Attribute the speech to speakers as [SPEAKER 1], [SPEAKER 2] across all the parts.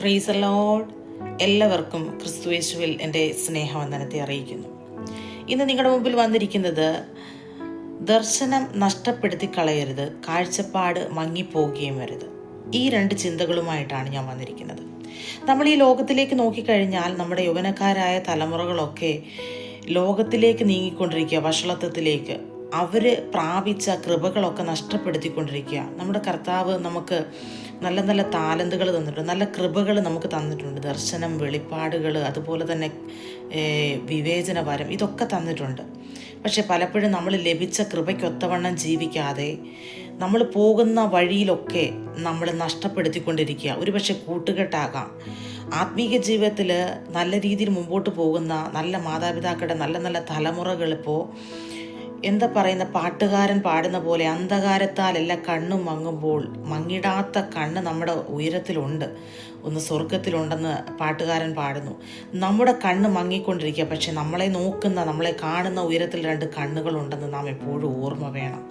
[SPEAKER 1] Price allowed എല്ലാവർക്കും ക്രിസ്തുവേശുവിൽ എന്റെ സ്നേഹവന്ദനത്തെ അറിയിക്കുന്നു. ഇന്ന് നിങ്ങളുടെ മുമ്പിൽ വന്നിരിക്കുന്നത് ദർശനം നഷ്ടപ്പെടുത്തി കളയരുത് കാഴ്ചപ്പാട് മങ്ങിപ്പോകുകയും വരുത് ഈ രണ്ട് ചിന്തകളുമായിട്ടാണ് ഞാൻ വന്നിരിക്കുന്നത്. നമ്മൾ ഈ ലോകത്തിലേക്ക് നോക്കിക്കഴിഞ്ഞാൽ നമ്മുടെ യൗവനക്കാരായ തലമുറകളൊക്കെ ലോകത്തിലേക്ക് നീങ്ങിക്കൊണ്ടിരിക്കുക വഷളത്വത്തിലേക്ക്. അവർ പ്രാപിച്ച കൃപകളൊക്കെ നഷ്ടപ്പെടുത്തിക്കൊണ്ടിരിക്കുക. നമ്മുടെ കർത്താവ് നമുക്ക് നല്ല നല്ല താലന്തുകൾ തന്നിട്ടുണ്ട്. നല്ല കൃപകൾ നമുക്ക് തന്നിട്ടുണ്ട്. ദർശനം വെളിപ്പാടുകൾ അതുപോലെ തന്നെ വിവേചനപരം ഇതൊക്കെ തന്നിട്ടുണ്ട്. പക്ഷെ പലപ്പോഴും നമ്മൾ ലഭിച്ച കൃപയ്ക്കൊത്തവണ്ണം ജീവിക്കാതെ നമ്മൾ പോകുന്ന വഴിയിലൊക്കെ നമ്മൾ നഷ്ടപ്പെടുത്തിക്കൊണ്ടിരിക്കുക. ഒരുപക്ഷെ കൂട്ടുകെട്ടാകാം. ആത്മീയ ജീവിതത്തിൽ നല്ല രീതിയിൽ മുമ്പോട്ട് പോകുന്ന നല്ല മാതാപിതാക്കളുടെ നല്ല നല്ല തലമുറകൾ ഇപ്പോൾ എന്താ പറയുന്ന പാട്ടുകാരൻ പാടുന്ന പോലെ അന്ധകാരത്താലല്ല കണ്ണും മങ്ങുമ്പോൾ മങ്ങിടാത്ത കണ്ണ് നമ്മുടെ ഉയരത്തിലുണ്ട്. ഒന്ന് സ്വർഗത്തിലുണ്ടെന്ന് പാട്ടുകാരൻ പാടുന്നു. നമ്മുടെ കണ്ണ് മങ്ങിക്കൊണ്ടിരിക്കുക. പക്ഷെ നമ്മളെ നോക്കുന്ന നമ്മളെ കാണുന്ന ഉയരത്തിൽ രണ്ട് കണ്ണുകളുണ്ടെന്ന് നാം എപ്പോഴും ഓർമ്മ വേണം.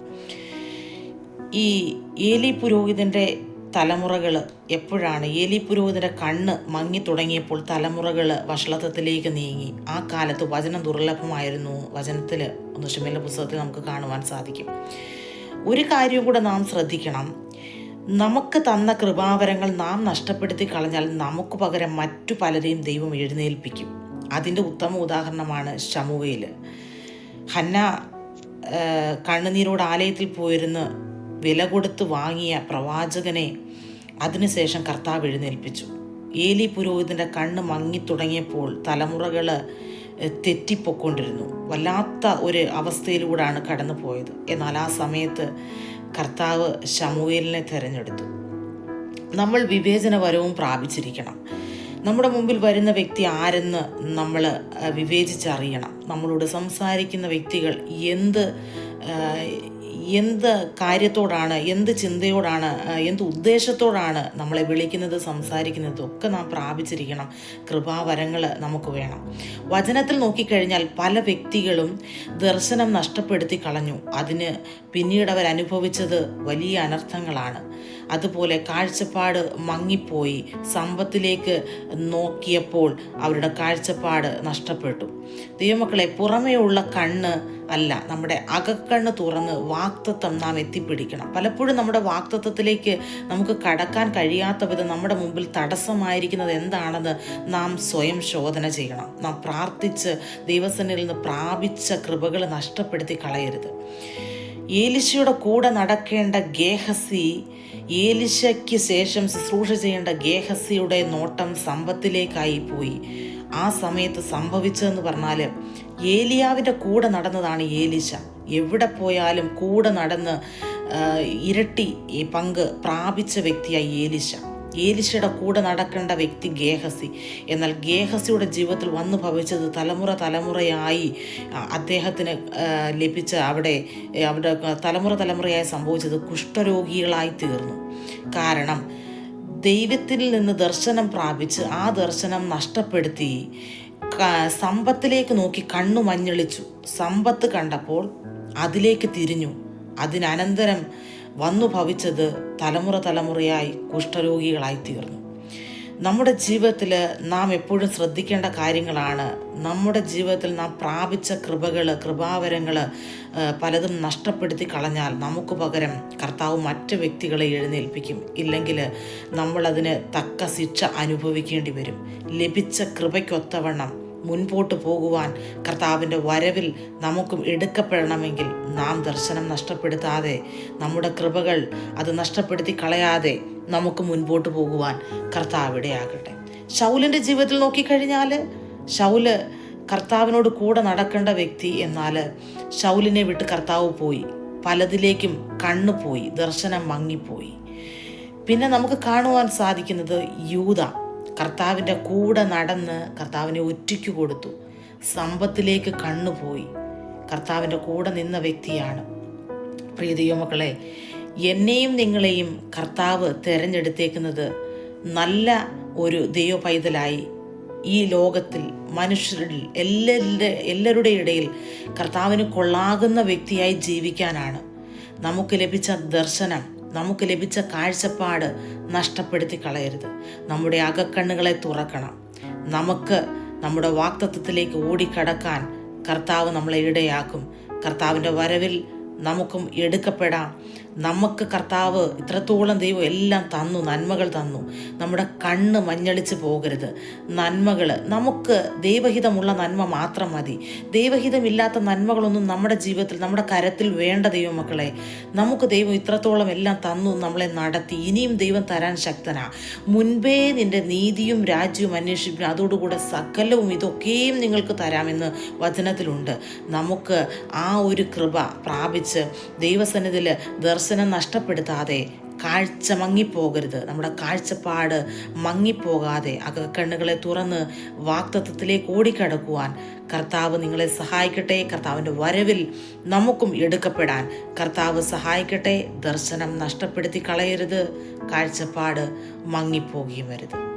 [SPEAKER 1] ഈ ഏലി പുരോഹിതന്റെ തലമുറകൾ എപ്പോഴാണ് എലി പുരോഹിതന്റെ കണ്ണ് മങ്ങി തുടങ്ങിയപ്പോൾ തലമുറകൾ വഷളത്വത്തിലേക്ക് നീങ്ങി? ആ കാലത്ത് വചനം ദുർലഭമായിരുന്നു. വചനത്തിൽ ഒന്ന് ഷിമേല പുസ്തകത്തിൽ നമുക്ക് കാണുവാൻ സാധിക്കും. ഒരു കാര്യവും കൂടെ നാം ശ്രദ്ധിക്കണം. നമുക്ക് തന്ന കൃപാവരങ്ങൾ നാം നഷ്ടപ്പെടുത്തി കളഞ്ഞാൽ നമുക്ക് പകരം മറ്റു പലരെയും ദൈവം എഴുന്നേൽപ്പിക്കും. അതിന്റെ ഉത്തമ ഉദാഹരണമാണ് ശമുവയിൽ ഹന്ന കണ്ണുനീരോട് ആലയത്തിൽ പോയിരുന്ന് വില കൊടുത്ത് വാങ്ങിയ പ്രവാചകനെ അതിനുശേഷം കർത്താവ് എഴുന്നേൽപ്പിച്ചു. ഏലി പുരോഹിതന്റെ കണ്ണ് മങ്ങി തുടങ്ങിയപ്പോൾ തലമുറകൾ തെറ്റിപ്പൊക്കൊണ്ടിരുന്നു വല്ലാത്ത ഒരു അവസ്ഥയിലൂടെയാണ് കടന്നു പോയത് എന്നാൽ ആ സമയത്ത് കർത്താവ് ഷമുവേലിനെ തിരഞ്ഞെടുത്തു. നമ്മൾ വിവേചനപരവും പ്രാപിച്ചിരിക്കണം. നമ്മുടെ മുമ്പിൽ വരുന്ന വ്യക്തി ആരെന്ന് നമ്മൾ വിവേചിച്ചറിയണം. നമ്മളോട് സംസാരിക്കുന്ന വ്യക്തികൾ എന്ത് എന്ത് കാര്യത്തോടാണ് എന്ത് ചിന്തയോടാണ് എന്ത് ഉദ്ദേശത്തോടാണ് നമ്മളെ വിളിക്കുന്നത് സംസാരിക്കുന്നത് ഒക്കെ നാം പ്രാപിച്ചിരിക്കണം. കൃപാവരങ്ങൾ നമുക്ക് വേണം. വചനത്തിൽ നോക്കിക്കഴിഞ്ഞാൽ പല വ്യക്തികളും ദർശനം നഷ്ടപ്പെടുത്തി കളഞ്ഞു. അതിന് പിന്നീട് അവർ അനുഭവിച്ചത് വലിയ അനർത്ഥങ്ങളാണ്. അതുപോലെ കാഴ്ചപ്പാട് മങ്ങിപ്പോയി സമ്പത്തിലേക്ക് നോക്കിയപ്പോൾ അവരുടെ കാഴ്ചപ്പാട് നഷ്ടപ്പെട്ടു. ദൈവമക്കളെ പുറമേയുള്ള കണ്ണ് അല്ല നമ്മുടെ അകക്കണ്ണ് തുറന്ന് വാക്തത്വം നാം എത്തിപ്പിടിക്കണം. പലപ്പോഴും നമ്മുടെ വാക്തത്വത്തിലേക്ക് നമുക്ക് കടക്കാൻ കഴിയാത്ത വിധം നമ്മുടെ മുമ്പിൽ തടസ്സമായിരിക്കുന്നത് എന്താണെന്ന് നാം സ്വയം ശോധന ചെയ്യണം. നാം പ്രാർത്ഥിച്ച് ദൈവസേനയിൽ നിന്ന് പ്രാപിച്ച കൃപകൾ നഷ്ടപ്പെടുത്തി കളയരുത്. ഏലിശയുടെ കൂടെ നടക്കേണ്ട ഗേഹസി ഏലിശയ്ക്ക് ശേഷം ശുശ്രൂഷ ചെയ്യേണ്ട ഗേഹസിയുടെ നോട്ടം സമ്പത്തിലേക്കായി പോയി. ആ സമയത്ത് സംഭവിച്ചതെന്ന് പറഞ്ഞാൽ ഏലിയാവിന്റെ കൂടെ നടന്നതാണ് ഏലിശ. എവിടെ പോയാലും കൂടെ നടന്ന് ഇരട്ടി പങ്ക് പ്രാപിച്ച വ്യക്തിയായി ഏലിശ. ഏലിശയുടെ കൂടെ നടക്കേണ്ട വ്യക്തി ഗേഹസി. എന്നാൽ ഗേഹസിയുടെ ജീവിതത്തിൽ വന്നു ഭവിച്ചത് തലമുറ തലമുറയായി അദ്ദേഹത്തിന് ലഭിച്ച അവിടെ അവിടെ തലമുറ തലമുറയായി സംഭവിച്ചത് കുഷ്ഠരോഗികളായി തീർന്നു. കാരണം ദൈവത്തിൽ നിന്ന് ദർശനം പ്രാപിച്ച് ആ ദർശനം നഷ്ടപ്പെടുത്തി സമ്പത്തിലേക്ക് നോക്കി കണ്ണു മഞ്ഞളിച്ചു. സമ്പത്ത് കണ്ടപ്പോൾ അതിലേക്ക് തിരിഞ്ഞു. അതിനനന്തരം വന്നു ഭവിച്ചത് തലമുറ തലമുറയായി കുഷ്ഠരോഗികളായി തീർന്നു നമ്മുടെ ജീവിതത്തിൽ നാം എപ്പോഴും ശ്രദ്ധിക്കേണ്ട കാര്യങ്ങളാണ് നമ്മുടെ ജീവിതത്തിൽ നാം പ്രാപിച്ച കൃപകൾ കൃപാവരങ്ങൾ പലതും നഷ്ടപ്പെടുത്തി കളഞ്ഞാൽ നമുക്ക് പകരം കർത്താവ് മറ്റ് വ്യക്തികളെ എഴുന്നേൽപ്പിക്കും. ഇല്ലെങ്കിൽ നമ്മളതിന് തക്ക ശിക്ഷ അനുഭവിക്കേണ്ടി വരും. ലഭിച്ച കൃപയ്ക്കൊത്തവണ്ണം മുൻപോട്ട് പോകുവാൻ കർത്താവിന്റെ വരവിൽ നമുക്കും എടുക്കപ്പെടണമെങ്കിൽ നാം ദർശനം നഷ്ടപ്പെടുത്താതെ നമ്മുടെ കൃപകൾ അത് നഷ്ടപ്പെടുത്തി കളയാതെ നമുക്ക് മുൻപോട്ട് പോകുവാൻ കർത്താവിടെ ആകട്ടെ ശൗലിന്റെ ജീവിതത്തിൽ നോക്കിക്കഴിഞ്ഞാൽ ശൗൽ കർത്താവിനോട് കൂടെ നടക്കേണ്ട വ്യക്തി എന്നാൽ ശൗലിനെ വിട്ട് കർത്താവ് പോയി. പലതിലേക്കും കണ്ണു പോയി ദർശനം മങ്ങിപ്പോയി. പിന്നെ നമുക്ക് കാണുവാൻ സാധിക്കുന്നത് യൂത. കർത്താവിന്റെ കൂടെ നടന്ന് കർത്താവിനെ ഒറ്റയ്ക്ക് കൊടുത്തു. സമ്പത്തിലേക്ക് കണ്ണുപോയി കർത്താവിന്റെ കൂടെ നിന്ന വ്യക്തിയാണ്. പ്രിയ മക്കളെ എന്നെയും നിങ്ങളെയും കർത്താവ് തിരഞ്ഞെടുത്തേക്കുന്നത് നല്ല ഒരു ദൈവ പൈതലായി ഈ ലോകത്തിൽ മനുഷ്യരിൽ എല്ലാവരുടെ എല്ലാവരുടെ ഇടയിൽ കർത്താവിന് കൊള്ളാകുന്ന വ്യക്തിയായി ജീവിക്കാനാണ്. നമുക്ക് ലഭിച്ച ദർശനം നമുക്ക് ലഭിച്ച കാഴ്ചപ്പാട് നഷ്ടപ്പെടുത്തി കളയരുത്. നമ്മുടെ അകക്കണ്ണുകളെ തുറക്കണം. നമുക്ക് നമ്മുടെ വാക്തത്വത്തിലേക്ക് ഓടിക്കടക്കാൻ കർത്താവ് നമ്മളെ ഇടയാക്കും. കർത്താവിന്റെ വരവിൽ നമുക്കും എടുക്കപ്പെടാം. നമുക്ക് കർത്താവ് ഇത്രത്തോളം ദൈവം എല്ലാം തന്നു നന്മകൾ തന്നു. നമ്മുടെ കണ്ണ് മഞ്ഞളിച്ച് പോകരുത്. നന്മകൾ നമുക്ക് ദൈവഹിതമുള്ള നന്മ മാത്രം മതി. ദൈവഹിതമില്ലാത്ത നന്മകളൊന്നും നമ്മുടെ ജീവിതത്തിൽ നമ്മുടെ കരത്തിൽ വേണ്ട ദൈവമക്കളെ. നമുക്ക് ദൈവം ഇത്രത്തോളം എല്ലാം തന്നു നമ്മളെ നടത്തി. ഇനിയും ദൈവം തരാൻ ശക്തനാ. മുൻപേ നിന്റെ നീതിയും രാജ്യവും അന്വേഷിപ്പിക്കും അതോടുകൂടെ സകലവും ഇതൊക്കെയും നിങ്ങൾക്ക് തരാമെന്ന് വചനത്തിലുണ്ട്. നമുക്ക് ആ ഒരു കൃപ പ്രാപിച്ച് ദൈവസന്നിധിയിൽ ദർശനം നഷ്ടപ്പെടുത്താതെ കാഴ്ച മങ്ങിപ്പോകരുത്. നമ്മുടെ കാഴ്ചപ്പാട് മങ്ങിപ്പോകാതെ അകക്കണ്ണുകളെ തുറന്ന് വാക്തത്വത്തിലേക്ക് ഓടിക്കടക്കുവാൻ കർത്താവ് നിങ്ങളെ സഹായിക്കട്ടെ. കർത്താവിന്റെ വരവിൽ നമുക്കും എടുക്കപ്പെടാൻ കർത്താവ് സഹായിക്കട്ടെ. ദർശനം നഷ്ടപ്പെടുത്തി കളയരുത്. കാഴ്ചപ്പാട് മങ്ങിപ്പോകുകയും വരുത്